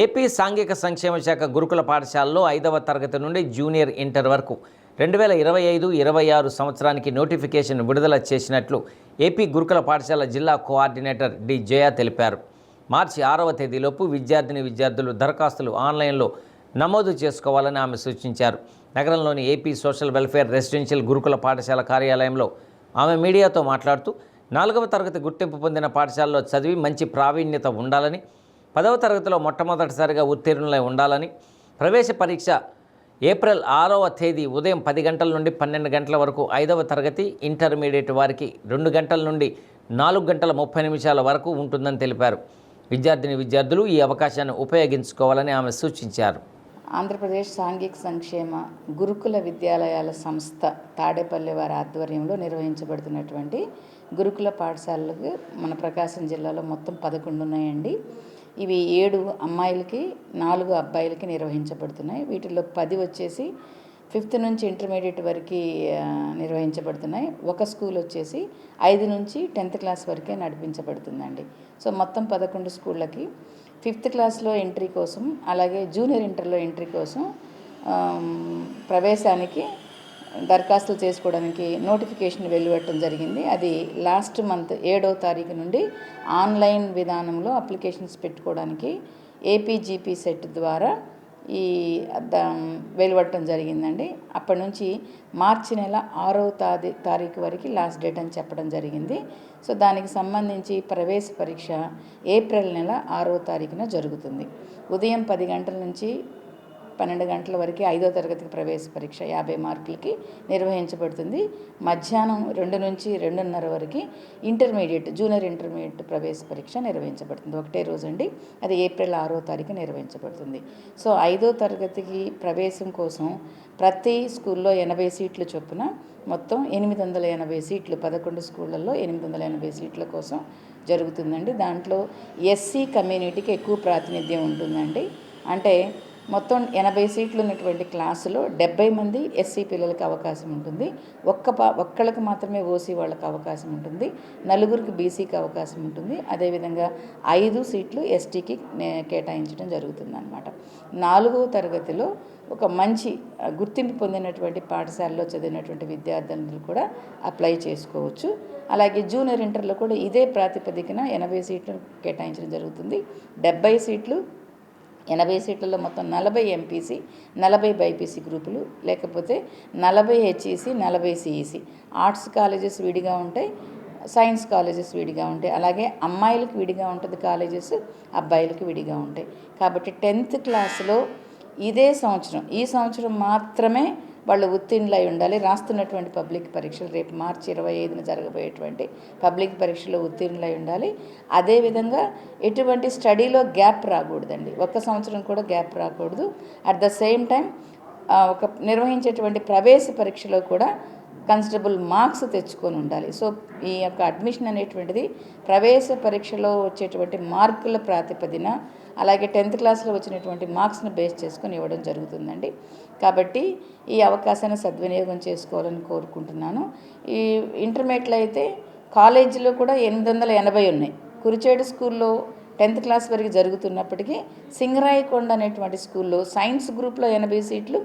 AP సాంఘిక సంక్షేమ శాఖ గురుకుల పాఠశాలలో ఐదవ తరగతి నుండి జూనియర్ ఇంటర్ వరకు రెండు వేల ఇరవై ఐదు ఇరవై ఆరు సంవత్సరానికి నోటిఫికేషన్ విడుదల చేసినట్లు ఏపీ గురుకుల పాఠశాల జిల్లా కోఆర్డినేటర్ డి జయ తెలిపారు. మార్చి ఆరవ తేదీలోపు విద్యార్థిని విద్యార్థులు దరఖాస్తులు ఆన్లైన్లో నమోదు చేసుకోవాలని ఆమె సూచించారు. నగరంలోని ఏపీ సోషల్ వెల్ఫేర్ రెసిడెన్షియల్ గురుకుల పాఠశాల కార్యాలయంలో ఆమె మీడియాతో మాట్లాడుతూ నాలుగవ తరగతి గుర్తింపు పొందిన పాఠశాలలో చదివి మంచి ప్రావీణ్యత ఉండాలని పదవ తరగతిలో మొట్టమొదటిసారిగా ఉత్తీర్ణులై ఉండాలని ప్రవేశ పరీక్ష ఏప్రిల్ ఆరవ తేదీ ఉదయం పది గంటల నుండి పన్నెండు గంటల వరకు ఐదవ తరగతి ఇంటర్మీడియట్ వారికి రెండు గంటల నుండి నాలుగు గంటల ముప్పై నిమిషాల వరకు ఉంటుందని తెలిపారు. విద్యార్థిని విద్యార్థులు ఈ అవకాశాన్ని ఉపయోగించుకోవాలని ఆమె సూచించారు. ఆంధ్రప్రదేశ్ సాంఘిక సంక్షేమ గురుకుల విద్యాలయాల సంస్థ తాడేపల్లి వారి ఆధ్వర్యంలో నిర్వహించబడుతున్నటువంటి గురుకుల పాఠశాలలకు మన ప్రకాశం జిల్లాలో మొత్తం పదకొండు ఉన్నాయండి. ఇవి ఏడు అమ్మాయిలకి నాలుగు అబ్బాయిలకి నిర్వహించబడుతున్నాయి. వీటిలో పది వచ్చేసి ఫిఫ్త్ నుంచి ఇంటర్మీడియట్ వరకు నిర్వహించబడుతున్నాయి. ఒక స్కూల్ వచ్చేసి ఐదు నుంచి టెన్త్ క్లాస్ వరకే నడిపించబడుతుందండి. సో మొత్తం పదకొండు స్కూళ్ళకి ఫిఫ్త్ క్లాస్లో ఎంట్రీ కోసం అలాగే జూనియర్ ఇంటర్లో ఎంట్రీ కోసం ప్రవేశానికి దరఖాస్తులు చేసుకోవడానికి నోటిఫికేషన్ వెలువడటం జరిగింది. అది లాస్ట్ మంత్ ఏడవ తారీఖు నుండి ఆన్లైన్ విధానంలో అప్లికేషన్స్ పెట్టుకోవడానికి ఏపీజీపీ సెట్ ద్వారా ఈ వెలువడటం జరిగిందండి. అప్పటి నుంచి మార్చి నెల ఆరో తాది తారీఖు వరకు లాస్ట్ డేట్ అని చెప్పడం జరిగింది. సో దానికి సంబంధించి ప్రవేశ పరీక్ష ఏప్రిల్ నెల ఆరో తారీఖున జరుగుతుంది. ఉదయం పది గంటల నుంచి పన్నెండు గంటల వరకు ఐదో తరగతికి ప్రవేశ పరీక్ష యాభై మార్కులకి నిర్వహించబడుతుంది. మధ్యాహ్నం రెండు నుంచి రెండున్నర వరకు ఇంటర్మీడియట్ జూనియర్ ఇంటర్మీడియట్ ప్రవేశ పరీక్ష నిర్వహించబడుతుంది. ఒకటే రోజు అండి అది ఏప్రిల్ ఆరో తారీఖు నిర్వహించబడుతుంది. సో ఐదో తరగతికి ప్రవేశం కోసం ప్రతి స్కూల్లో ఎనభై సీట్లు చొప్పున మొత్తం ఎనిమిది వందల ఎనభై సీట్లు పదకొండు స్కూళ్ళల్లో ఎనిమిది వందల ఎనభై సీట్ల కోసం జరుగుతుందండి. దాంట్లో ఎస్సీ కమ్యూనిటీకి ఎక్కువ ప్రాతినిధ్యం ఉంటుందండి. అంటే మొత్తం ఎనభై సీట్లు ఉన్నటువంటి క్లాసులో డెబ్బై మంది ఎస్సీ పిల్లలకు అవకాశం ఉంటుంది. ఒక్క పా ఒక్కళ్ళకి మాత్రమే ఓసీ వాళ్ళకి అవకాశం ఉంటుంది. నలుగురికి బీసీకి అవకాశం ఉంటుంది. అదేవిధంగా ఐదు సీట్లు ఎస్టీకి కేటాయించడం జరుగుతుంది అనమాట నాలుగవ తరగతిలో ఒక మంచి గుర్తింపు పొందినటువంటి పాఠశాలలో చదివినటువంటి విద్యార్థులు కూడా అప్లై చేసుకోవచ్చు. అలాగే జూనియర్ ఇంటర్లో కూడా ఇదే ప్రాతిపదికన ఎనభై సీట్లు కేటాయించడం జరుగుతుంది. డెబ్బై సీట్లు ఎనభై సీట్లలో మొత్తం నలభై ఎంపీసీ నలభై బైపీసీ గ్రూపులు లేకపోతే నలభై హెచ్ఈసీ నలభై సిఈసీ. ఆర్ట్స్ కాలేజెస్ విడిగా ఉంటాయి సైన్స్ కాలేజెస్ విడిగా ఉంటాయి. అలాగే అమ్మాయిలకు విడిగా ఉంటుంది కాలేజెస్ అబ్బాయిలకు విడిగా ఉంటాయి. కాబట్టి టెన్త్ క్లాస్లో ఇదే సంవత్సరం. ఈ సంవత్సరం మాత్రమే వాళ్ళు ఉత్తీర్ణులై ఉండాలి. రాస్తున్నటువంటి పబ్లిక్ పరీక్షలు రేపు మార్చి ఇరవై ఐదున జరగబోయేటువంటి పబ్లిక్ పరీక్షలో ఉత్తీర్ణులై ఉండాలి. అదేవిధంగా ఎటువంటి స్టడీలో గ్యాప్ రాకూడదండి. ఒక్క సంవత్సరం కూడా గ్యాప్ రాకూడదు. అట్ ద సేమ్ టైం ఒక నిర్వహించేటువంటి ప్రవేశ పరీక్షలో కూడా కన్సిడరబుల్ మార్క్స్ తెచ్చుకొని ఉండాలి. సో ఈ యొక్క అడ్మిషన్ అనేటువంటిది ప్రవేశ పరీక్షలో వచ్చేటువంటి మార్కుల ప్రాతిపదిన అలాగే టెన్త్ క్లాస్లో వచ్చినటువంటి మార్క్స్ని బేస్ చేసుకొని ఇవ్వడం జరుగుతుందండి. కాబట్టి ఈ అవకాశాన్ని సద్వినియోగం చేసుకోవాలని కోరుకుంటున్నాను. ఈ ఇంటర్మీడియట్లో అయితే కాలేజీలో కూడా ఎనిమిది వందల ఎనభై ఉన్నాయి. కురిచేడు స్కూల్లో టెన్త్ క్లాస్ వరకు జరుగుతున్నప్పటికీ సింగరాయకొండ అనేటువంటి స్కూల్లో సైన్స్ గ్రూప్లో ఎనభై సీట్లు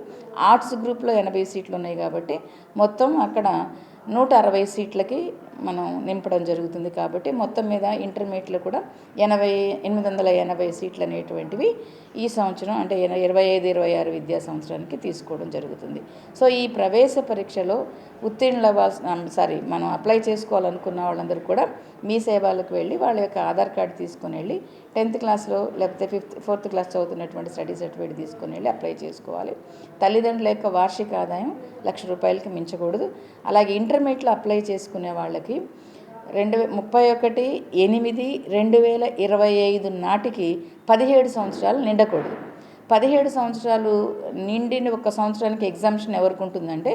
ఆర్ట్స్ గ్రూప్లో ఎనభై సీట్లు ఉన్నాయి కాబట్టి మొత్తం అక్కడ నూట అరవై సీట్లకి మనం నింపడం జరుగుతుంది కాబట్టి మొత్తం మీద ఇంటర్మీడియట్లో కూడా ఎనభై ఎనిమిది వందల ఎనభై సీట్లు అనేటువంటివి ఈ సంవత్సరం అంటే ఇరవై ఐదు ఇరవై ఆరు విద్యా సంవత్సరానికి తీసుకోవడం జరుగుతుంది. సో ఈ ప్రవేశ పరీక్షలో ఉత్తీర్ణుల సారీ మనం అప్లై చేసుకోవాలనుకున్న వాళ్ళందరూ కూడా మీ సేవలకు వెళ్ళి వాళ్ళ యొక్క ఆధార్ కార్డు తీసుకుని వెళ్ళి టెన్త్ క్లాస్లో లేకపోతే ఫిఫ్త్ ఫోర్త్ క్లాస్ చదువుతున్నటువంటి స్టడీ సర్టిఫికేట్ తీసుకొని వెళ్ళి అప్లై చేసుకోవాలి. తల్లిదండ్రుల యొక్క వార్షిక ఆదాయం లక్ష రూపాయలకి మించకూడదు. అలాగే ఇంటర్మీడియట్లో అప్లై చేసుకునే వాళ్ళకి రెండు ముప్పై ఒకటి ఎనిమిది రెండు వేల ఇరవై ఐదు నాటికి పదిహేడు సంవత్సరాలు నిండకూడదు. పదిహేడు సంవత్సరాలు నిండిన ఒక సంవత్సరానికి ఎగ్జామ్షన్ ఎవరికి ఉంటుందంటే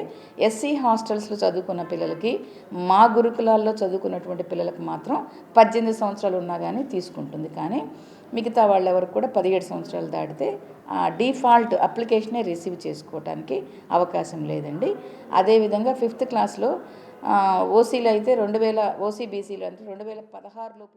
ఎస్సీ హాస్టల్స్లో చదువుకున్న పిల్లలకి మా గురుకులాల్లో చదువుకున్నటువంటి పిల్లలకు మాత్రం పద్దెనిమిది సంవత్సరాలు ఉన్నా కానీ తీసుకుంటుంది. కానీ మిగతా వాళ్ళ కూడా పదిహేడు సంవత్సరాలు దాటితే ఆ డిఫాల్ట్ అప్లికేషనే రిసీవ్ చేసుకోవడానికి అవకాశం లేదండి. అదేవిధంగా ఫిఫ్త్ క్లాస్లో ఓసీలో అయితే రెండు వేల ఓసీబీసీలో అంటే రెండు వేల పదహారులోపు